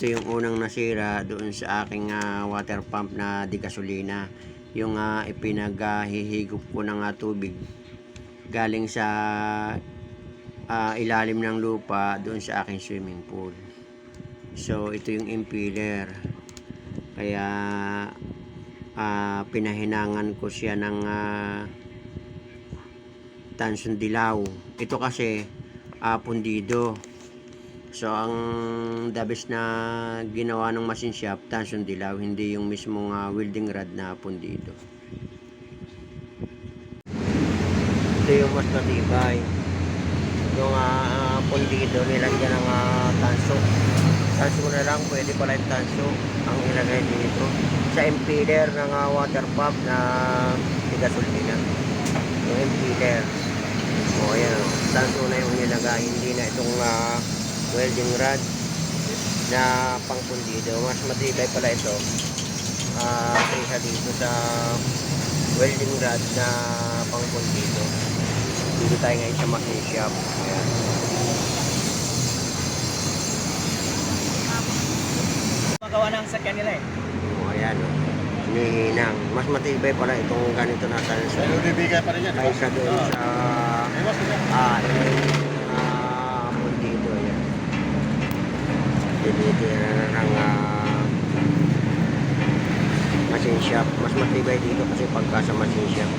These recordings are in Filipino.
ito yung unang nasira doon sa aking ah, water pump na di gasolina. Yung uh, ipinaghihigop ko ng ah, tubig galing sa ah, ilalim ng lupa doon sa aking swimming pool. So ito yung impeller. Kaya ah, pinahinangan ko siya ng ah, tansyon dilaw. Ito kasi ah, pundido. So, ang dabis na ginawa ng machine shop, tension dilaw, hindi yung mismong ah, welding rod na pundido. Ito yung mas matibay. Yung uh, pundido, nilagyan ng uh, tanso. Tanso na lang, pwede pala yung tanso ang ilagay dito. Sa impeller ng ah, water pump na gasolina. Yung impeller. O, ayan. Tanso na yung nilagay. Hindi na itong ah, welding rod na pangpundido. Mas matibay pala ito ah kaysa dito sa welding rod na pangpundido. Dito tayo ngayon sa machine shop. Ayan. Magawa ng sakyan nila eh. O, ayan. O. Hinihinang. Mas matibay pala itong ganito na tanso. Pero bibigay pa rin yan. Kaysa doon Oo. sa. Ah, yung ah, pundido yan. Dinitira na ng ah, machine shop. Mas matibay dito kasi pagka sa machine shop.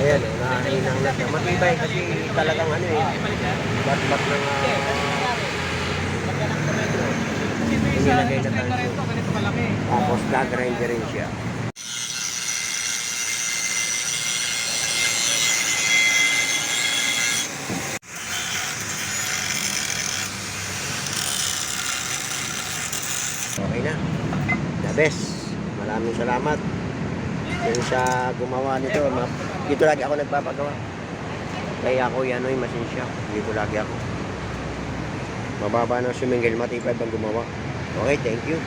Ayan, eh, nahinang na siya. Matibay kasi talagang ano eh. Bat-bat ng ah, Kasi ito yung Hindi isa, lagay na kalaki. tapos gagrind rin siya. Okay na. The best. Maraming salamat. Yung sa gumawa nito, dito lagi ako nagpapagawa. Kaya ako yan machine shop. Dito lagi ako. Mababa ng sumingil, matipay pag gumawa. Okay, thank you.